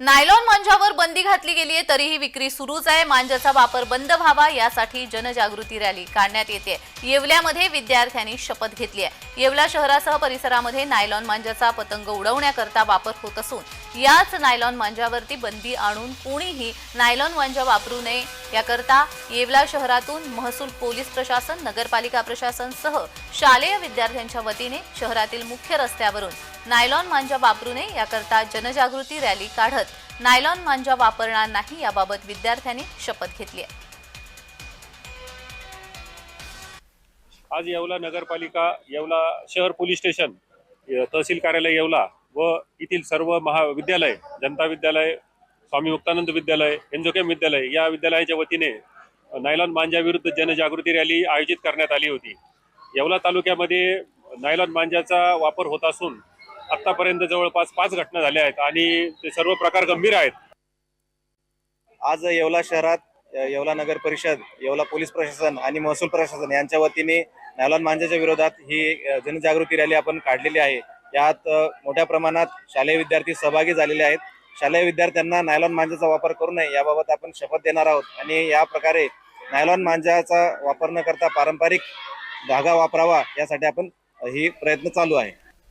Nylon मांजावर बंदी घातली गेली आहे तरीही विक्री सुरूच आहे. मांजाचा वापर बंद व्हावा यासाठी जनजागृती रॅली काढण्यात येते. येवल्यामध्ये विद्यार्थ्यांनी शपथ घेतली आहे. येवला शहरासह परिसरामध्ये नायलॉन मांजाचा पतंग उडवण्याकरता वापर होत असून याच नायलॉन मांजावरती बंदी आणून कोणीही नायलॉन मांजा वापरू नये याकरता येवला शहरातून महसूल पोलीस प्रशासन नगरपालिका प्रशासन सह शालेय विद्यार्थ्यांच्या वतीने शहरातील मुख्य रस्त्यावरून नायलॉन मांजा वापरू नये याकरता जनजागृती रॅली काढत नायलॉन मांजा वापरणार नाही याबाबत विद्यार्थ्यांनी शपथ घेतली आहे. आज येवला नगरपालिका येवला शहर पोलीस स्टेशन तहसील कार्यालय येवला व येथील सर्व महाविद्यालय जनता विद्यालय स्वामी मुक्तानंद विद्यालय एन्झोकेम विद्यालय या विद्यालयाच्या वतीने नायलॉन मांजाविरुद्ध जनजागृती रॅली आयोजित करण्यात आली होती. येवला तालुक्यामध्ये नायलॉन मांजाचा वापर होत असून आतापर्यंत जवळपास पाच घटना झाल्या आहेत आणि ते सर्व प्रकार गंभीर आहेत. आज येवला शहरात येवला नगर परिषद येवला पोलीस प्रशासन आणि महसूल प्रशासन यांच्या वतीने नायलॉन मांजाच्या विरोधात ही जनजागृती रॅली आपण काढलेली आहे. यात मोठ्या प्रमाणात शालेय विद्यार्थी सहभागी झालेले आहेत. शालेय विद्यार्थ्यांना नायलॉन मांजाचा वापर करू नये याबाबत आपण शपथ देणार आहोत. आणि या प्रकारे नायलॉन मांजाचा वापर न करता पारंपरिक धागा वापरावा यासाठी आपण ही प्रयत्न चालू आहे.